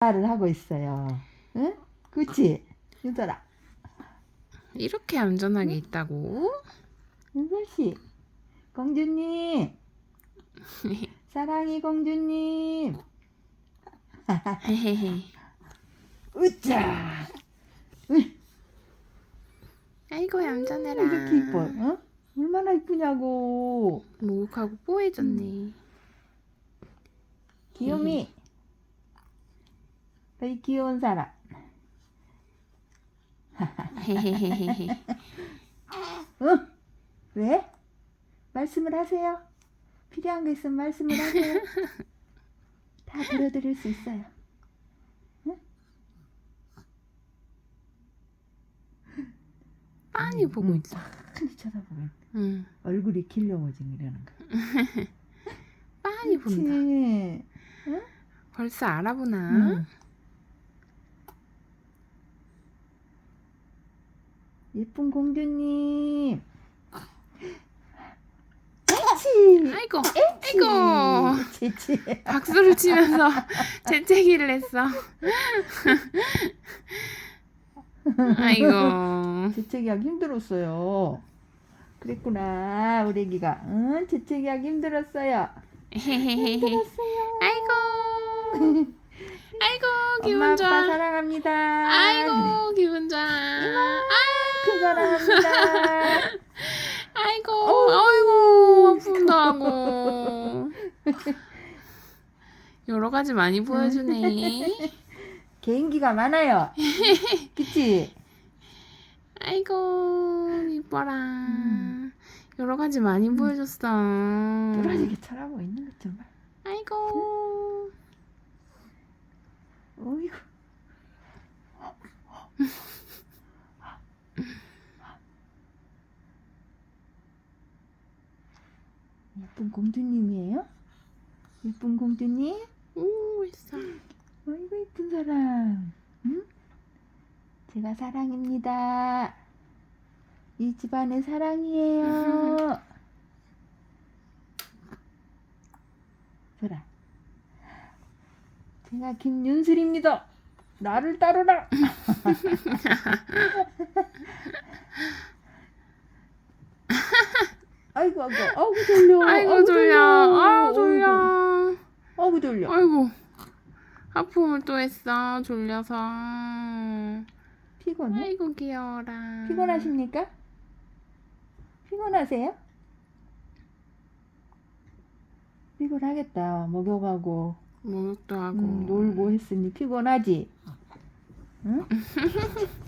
를 하고 있어요. 응? 그치? 윤설아. 이렇게 얌전하게 있다고? 윤설씨. 공주님. 사랑이 공주님. 으짜. 아이고 얌전해라. 이렇게 이뻐. 어? 얼마나 이쁘냐고. 목욕하고 뽀해졌네. 귀요미. 너희 귀여운 사람. 응? 왜? 말씀을 하세요. 필요한 거 있으면 말씀을 하세요. 다 들어드릴 수 있어요. 빤히 보고 응. 있어. 빤히 쳐다보면 응. 얼굴이 길려워지고 이러는 거. 빤히 본다. 그치? 벌써 알아보나? 응. 예쁜 공주님. 에치. 아이고, 아이고. 에치. 박수를 치면서 재채기를 했어. 아이고. 재채기하기 힘들었어요. 그랬구나, 우리 애기가. 응, 재채기하기 힘들었어요. 힘들었어요. 아이고. 아이고, 엄마 기분 아빠 좋아. 사랑합니다. 사랑합니다. 아이고. 아이고, 아픈다 하고. 여러 가지 많이 보여주네. 개인기가 많아요. 그치? 아이고, 이뻐라. 여러 가지 많이 보여줬어. 부러지게 쳐다보고 있는 것좀 봐. 아이고. 어이구. 예쁜 공주님이에요? 예쁜 공주님? 오, 있어. 어이구 예쁜 사람. 응? 제가 사랑입니다. 이 집안의 사랑이에요. 보라. 제가 김윤슬입니다. 나를 따르라. 아이고 아이고 아이고 졸려. 아이고, 졸려. 아유, 졸려. 아이고 졸려. 아이고. 하품을 또 했어, 졸려서. 피곤해? 아이고, 귀여워라. 피곤하십니까? 피곤하세요? 피곤하겠다. 목욕하고 목욕도 하고. 음, 놀고 했으니 피곤하지. 응?